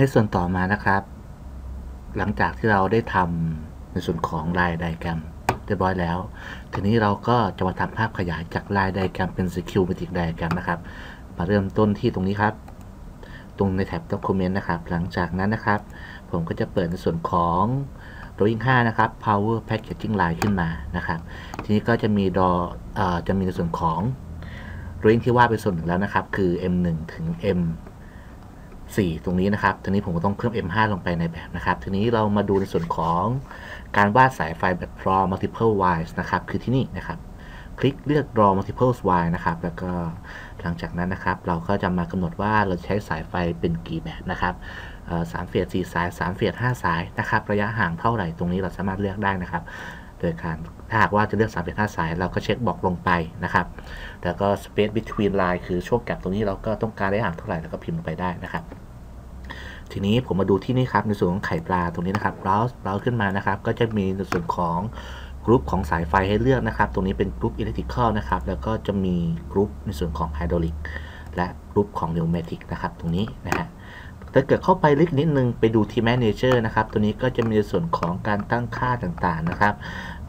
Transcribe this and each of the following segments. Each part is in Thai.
ในส่วนต่อมานะครับ หลังจากที่เราได้ทำในส่วนของลายไดแกรมเรียบร้อยแล้ว ทีนี้เราก็จะมาทำภาพขยายจากลายไดแกรมเป็น Schematic Diagram นะครับ มาเริ่มต้นที่ตรงนี้ครับ ตรงในแท็บ Document นะครับ หลังจากนั้นนะครับ ผมก็จะเปิดในส่วนของ Drawing 5 นะครับ Power Packaging Line ขึ้นมานะครับ ทีนี้ก็จะมีดอเอ่อจะมีในส่วนของ Drawing ที่วาดเป็นส่วนหนึ่งแล้วนะครับ คือ M1 ถึง M 4 ตรงนี้นะครับ ทีนี้ผมก็ต้องเพิ่ม M5 ลงไปในแบบนะครับ ทีนี้เรามาดูในส่วนของการวาดสายไฟแบบ draw multiple wires นะครับ คือที่นี่นะครับ คลิกเลือก draw multiple wire นะครับ แล้วก็หลังจากนั้นนะครับ เราก็จะมากำหนดว่าเราใช้สายไฟเป็นกี่แบบนะครับสามเฟียดสี่สายสามเฟียดห้าสายนะครับ ระยะห่างเท่าไหร่ตรงนี้เราสามารถเลือกได้นะครับ โดยการถ้าหากว่าจะเลือก3เฟียด5สาย เราก็เช็คบอกลงไปนะครับ แล้วก็ space between line คือช่วงแกลบตรงนี้เราก็ต้องการระยะห่างเท่าไหร่แล้วก็พิมพ์ลงไปได้นะครับ ทีนี้ผมมาดูที่นี่ครับ ในส่วนของไข่ปลาตรงนี้นะครับ browse browse ขึ้นมานะครับ ก็จะมีในส่วนของกรุ๊ปของสายไฟให้เลือกนะครับ ตรงนี้เป็นกรุ๊ป electrical นะครับ แล้วก็จะมีกรุ๊ปในส่วนของ hydraulic และกรุ๊ปของ pneumatic นะครับ ตรงนี้นะฮะ ถ้าเกิดเข้าไปลึกนิดนึงไปดูที่ manager นะครับ ตัวนี้ก็จะมีส่วนของการตั้งค่าต่างๆนะครับ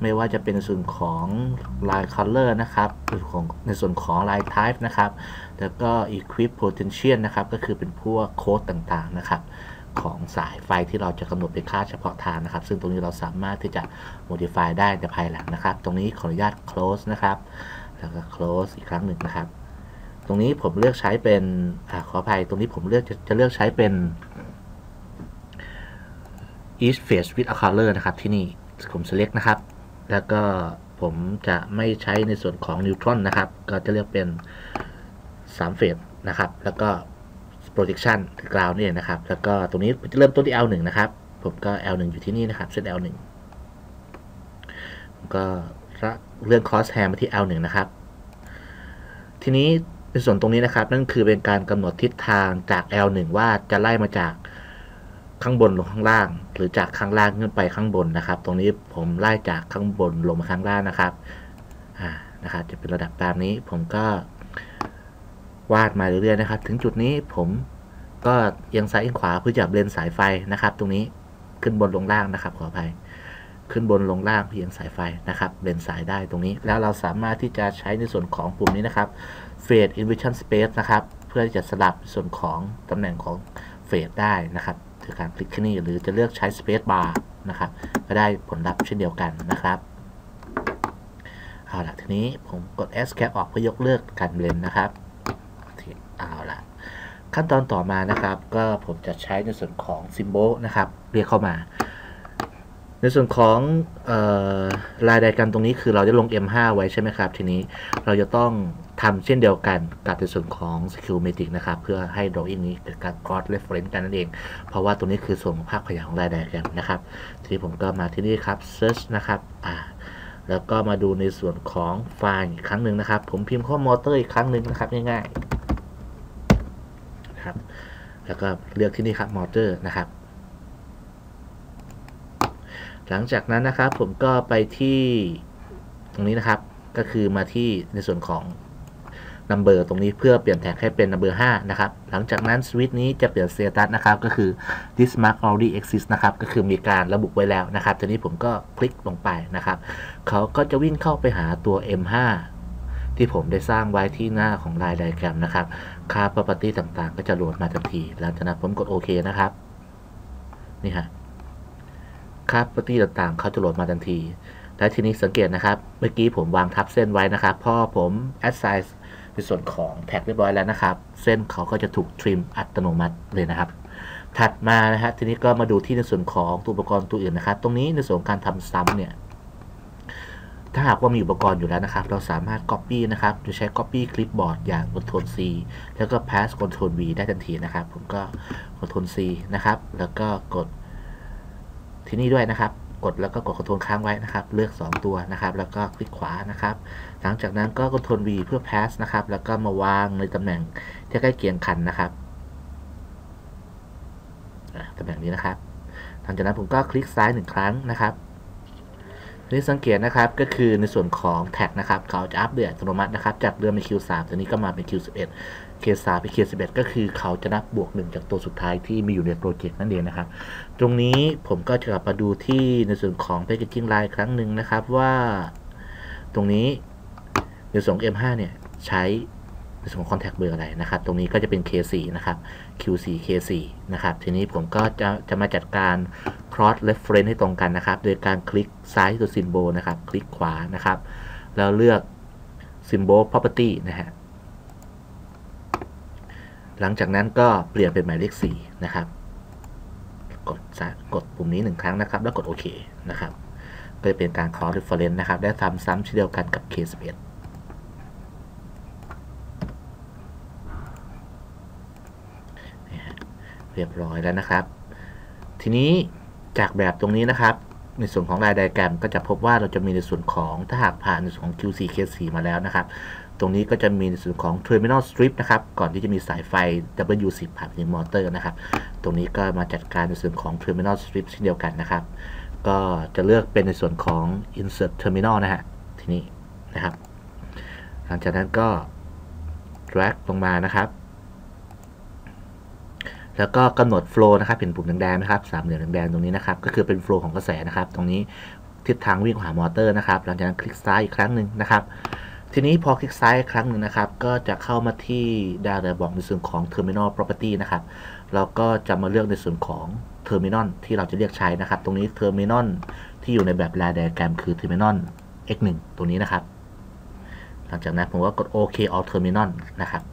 ไม่ว่าจะเป็นส่วนของ line color นะครับของในส่วนของ line type นะครับ แล้วก็ equip potential นะครับ ก็คือเป็นพวกโค้ดต่างๆนะครับ ของสายไฟที่เราจะกำหนดเป็นค่าเฉพาะทางนะครับ ซึ่งตรงนี้เราสามารถที่จะ modify ได้ในภายหลังนะครับ ตรงนี้ขออนุญาต close นะครับ แล้วก็ close อีกครั้งหนึ่งนะครับ ตรงนี้ผมเลือกใช้เป็นอขออภัยตรงนี้ผมเลือกจะจะเลือกใช้เป็น each phase with a color นะครับ ที่นี่ผม select นะครับ แล้วก็ผมจะไม่ใช้ในส่วนของนิวตรอนนะครับ ก็จะเลือกเป็น3เฟสนะครับ แล้วก็ projection หรือกราวนี่เองนะครับ แล้วก็ตรงนี้จะเริ่มต้นที่ L1 นะครับ ผมก็ L1 อยู่ที่นี่นะครับเซต L1 ผมก็เลื่อน cross hair มาที่ L1 นะครับ ทีนี้ ในส่วนตรงนี้นะครับ นั่นคือเป็นการกำหนดทิศทางจาก L1 ว่าจะไล่มาจากข้างบนลงข้างล่าง หรือจากข้างล่างขึ้นไปข้างบนนะครับ ตรงนี้ผมไล่จากข้างบนลงมาข้างล่างนะครับอ่านะครับ จะเป็นระดับตามนี้ ผมก็วาดมาเรื่อยๆนะครับ ถึงจุดนี้ผมก็เอียงซ้ายเอียงขวาเพื่อจะเบลนสายไฟนะครับ ตรงนี้ขึ้นบนลงล่างนะครับขออภัย ขึ้นบนลงล่างเพียงสายไฟนะครับเบนสายได้ตรงนี้ แล้วเราสามารถที่จะใช้ในส่วนของปุ่มนี้นะครับ Fade Inversion Space นะครับ เพื่อที่จะสลับส่วนของตำแหน่งของ Fade ได้นะครับโดยการคลิกที่นี่หรือจะเลือกใช้ Space Bar นะครับก็ได้ผลลัพธ์เช่นเดียวกันนะครับเอาละทีนี้ผมกด Escape ออกเพื่อยกเลิกการเบลนนะครับเอาละขั้นตอนต่อมานะครับ ก็ผมจะใช้ในส่วนของ Symbol นะครับ เรียกเข้ามา ในส่วนของออลายไดกันตรงนี้คือเราจะลง M5 ไว้ใช่ไหมครับ ทีนี้เราจะต้องทำเช่นเดียวกันกับในส่วนของ Schematic นะครับ เพื่อให้ drawing นี้เกิดการ cross reference กันนั่นเอง เพราะว่าตรงนี้คือส่วนของภาพขยายของลายไดกันนะครับ ทีนี้ผมก็มาที่นี่ครับ search นะครับอ่าแล้วก็มาดูในส่วนของไฟล์อีกครั้งหนึ่งนะครับ ผมพิมพ์ข้อมอเตอร์อีกครั้งหนึ่งนะครับง่ายๆครับ แล้วก็เลือกที่นี่ครับมอเตอร์นะครับ หลังจากนั้นนะครับผมก็ไปที่ตรงนี้นะครับ ก็คือมาที่ในส่วนของ number ตรงนี้เพื่อเปลี่ยนแท็กให้เป็น number 5 นะครับ หลังจากนั้นสวิตช์นี้จะเปลี่ยน status นะครับ ก็คือ this mark already exists นะครับ ก็คือมีการระบุไว้แล้วนะครับ ทีนี้ผมก็คลิกลงไปนะครับ เขาก็จะวิ่งเข้าไปหาตัว M5 ที่ผมได้สร้างไว้ที่หน้าของลายไดแกรมนะครับ ค่า property ต่างๆ ก็จะโหลดมาทันที หลังจากนั้นผมกดโอเคนะครับ นี่ฮะ ค่า property ต่างๆ เขาจะโหลดมาทันที และทีนี้สังเกตนะครับ เมื่อกี้ผมวางทับเส้นไว้นะครับ พอผม assign ในส่วนของแท็กเรียบร้อยแล้วนะครับ เส้นเขาก็จะถูกทริมอัตโนมัติเลยนะครับ ถัดมานะฮะทีนี้ก็มาดูที่ในส่วนของตัวอุปกรณ์ตัวอื่นนะครับ ตรงนี้ในส่วนการทำซ้ำเนี่ยถ้าหากว่ามีอุปกรณ์อยู่แล้วนะครับ เราสามารถ Copy นะครับโดยใช้ Copy Clipboard อย่าง Ctrl C แล้วก็ Pass Ctrl V ได้ทันทีนะครับ ผมก็ Ctrl C นะครับ แล้วก็กด ที่นี่ด้วยนะครับ กดแล้วก็กดคอนโทรลค้างไว้นะครับ เลือก 2 ตัวนะครับ แล้วก็คลิกขวานะครับ หลังจากนั้นก็คอนโทรล V เพื่อ Pass นะครับ แล้วก็มาวางในตำแหน่งที่ใกล้เคียงคันนะครับตำแหน่งนี้นะครับ หลังจากนั้นผมก็คลิกซ้ายหนึ่งครั้งนะครับ นี้สังเกตนะครับก็คือในส่วนของแท็กนะครับเขาจะอัปเดตอัตโนมัตินะครับ จากเดิมเป็น Q3 ตอนนี้ก็มาเป็น Q11 K3 เป็น K11 ก็คือเขาจะนับบวกหนึ่งจากตัวสุดท้ายที่มีอยู่ในโปรเจกต์นั่นเองนะครับ ตรงนี้ผมก็จะกลับมาดูที่ในส่วนของ Packaging Line ครั้งหนึ่งนะครับว่าตรงนี้ในส่วนของ M5 เนี่ยใช้ในส่วนของ Contact เบอร์อะไรนะครับ ตรงนี้ก็จะเป็น K4 นะครับ Q4 K4 นะครับ ทีนี้ผมก็จะจะมาจัดการ cross reference ให้ตรงกันนะครับ โดยการคลิกซ้ายตัวซิมโบลนะครับ คลิกขวานะครับ แล้วเลือก symbol property นะฮะ หลังจากนั้นก็เปลี่ยนเป็นหมายเลข4นะครับ กดกดปุ่มนี้หนึ่งครั้งนะครับ แล้วกดโอเคนะครับก็จะเป็นการ cross reference นะครับ ได้ทำซ้ำเช่นเดียวกันกับ K11 เรียบร้อยแล้วนะครับ ทีนี้ จากแบบตรงนี้นะครับ ในส่วนของรายไดแกรมก็จะพบว่าเราจะมีในส่วนของถ้าหากผ่านในส่วนของ Q4 K4 มาแล้วนะครับ ตรงนี้ก็จะมีในส่วนของ Terminal Strip นะครับ ก่อนที่จะมีสายไฟ W10 ผ่านถึงมอเตอร์นะครับ ตรงนี้ก็มาจัดการในส่วนของ Terminal Strip เช่นเดียวกันนะครับ ก็จะเลือกเป็นในส่วนของ Insert Terminal นะฮะทีนี้นะครับ หลังจากนั้นก็ drag ลงมานะครับ แล้วก็กำหนดโฟล์นะครับเห็นปุ่มแดงๆนะครับสามเหลี่ยมแดงๆตรงนี้นะครับก็คือเป็นโฟล์ของกระแสนะครับตรงนี้ทิศทางวิ่งหามอเตอร์นะครับหลังจากนั้นคลิกซ้ายอีกครั้งหนึ่งนะครับ ทีนี้พอคลิกซ้ายครั้งหนึ่งนะครับ ก็จะเข้ามาที่ดาวเดบอกในส่วนของ Terminal Property นะครับเราก็จะมาเลือกในส่วนของ Terminal ที่เราจะเรียกใช้นะครับ ตรงนี้ Terminal ที่อยู่ในแบบ Line Diagram คือ Terminal x1 ตัวนี้นะครับ หลังจากนั้นผมก็กด OK All Terminal นะครับ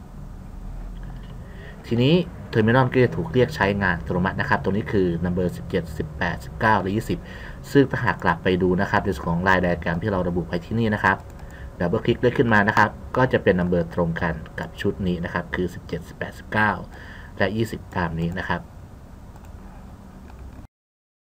ทีนี้ เทอร์มินอลก็จะถูกเรียกใช้งานอัตโนมัตินะครับตรงนี้คือ number 17 18 19 และ 20 ซึ่งถ้าหากกลับไปดูนะครับในส่วนของลายไดแกรมที่เราระบุไปที่นี่นะครับดับเบิลคลิกเลื่อนขึ้นมานะครับ ก็จะเป็น number ตรงกันกับชุดนี้นะครับ คือ 17 18 19 และ 20 ตามนี้นะครับ